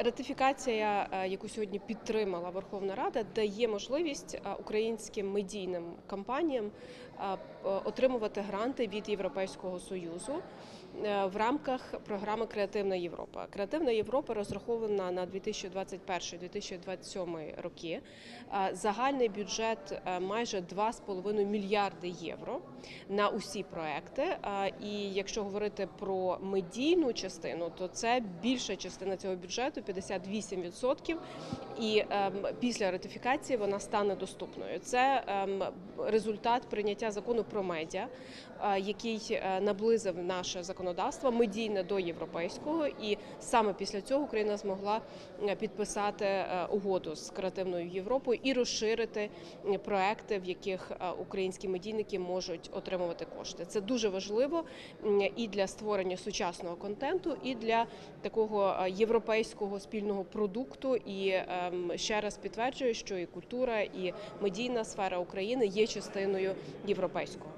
Ратифікація, е, яку сьогодні підтримала Верховна Рада, дає можливість е, українським медійним компаніям е, отримувати гранти від Європейського союзу в рамках програми Креативна Європа. Креативна Європа розрахована на 2021-2027 роки. Загальний бюджет майже 2,5 мільярди євро на усі проекти. І якщо говорити про медійну частину, то це більша частина цього бюджету 58%. І ем, після ратифікації вона стане доступною. Це ем, результат прийняття закону про медіа, е, який е, наблизив наше законодавство медійне до європейського, і саме після цього Україна змогла е, підписати угоду з креативною Європою і розширити проекти, в яких українські медійники можуть отримувати кошти. Це дуже важливо і для створення сучасного контенту, і для такого е, європейського спільного продукту. І ем, ще раз підтверджую, що і культура, і медійна сфера України є частиною європейського.